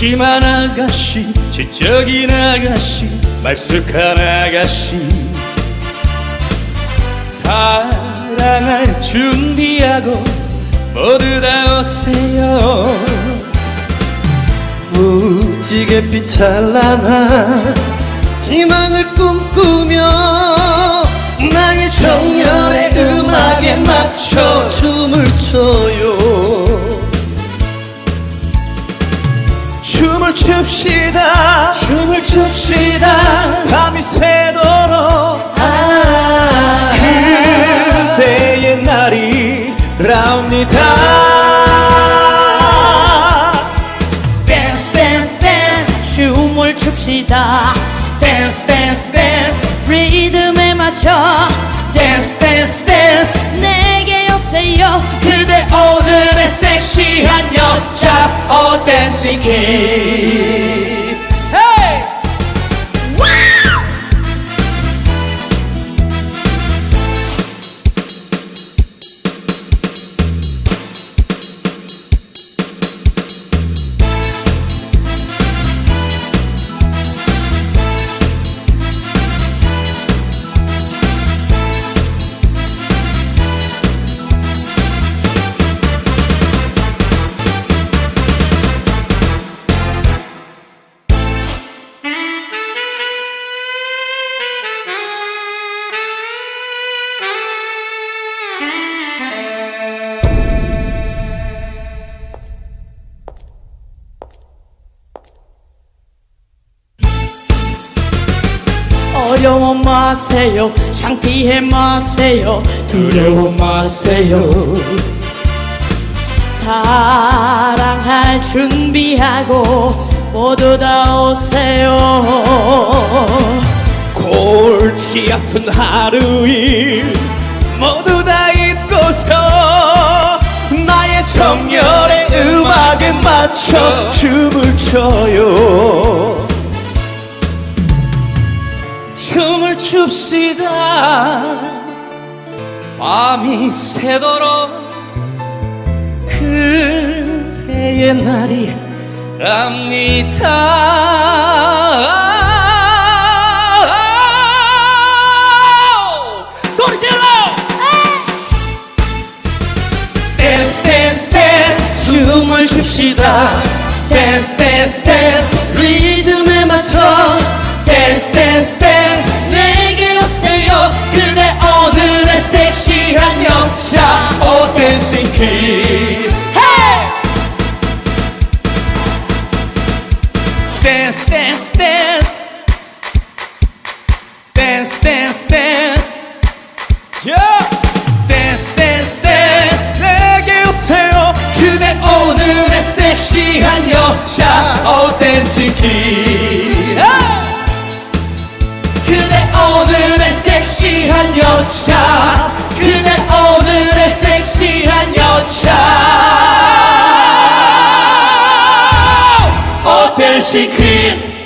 새침한 아가씨 지적인 아가씨 말쑥한 아가씨. 사랑할 준비하고 모두 다 오세요. 무지갯빛 찬란한 희망을 꿈꾸며 나의 정열의 음악에 맞춰 춤을 춰요 춤을 춥시다. 춤을 춥시다. 밤이 새도록 아 그때의 날이 랍니다. 댄스 댄스 댄스 춤을 춥시다. 댄스 댄스 댄스 리듬에 맞춰. 댄스 댄스 댄스 내게 오세요. 그대 오늘의 섹시한 여자 오 댄싱 퀸 어려워 마세요. 창피해 마세요. 두려워 마세요. 사랑할 준비하고 모두 다 오세요. 골치 아픈 하루일 모두 다 잊고서 나의 정열의 음악에 맞춰 춤을 춰요 춥시다. 밤이 새도록 그대의 날이 랍니다. 소리 질러! 댄스 댄스 댄스. 춤을 춥시다. 댄스 댄스 댄스 댄스 댄스 댄스 댄스 댄스 댄스 내게 오세요. 그대 오늘의 섹시한 여자. 오 댄싱 퀸 그대 오늘의 섹시한 여자. 그대 오늘의 섹시한 여자. 오 댄싱 퀸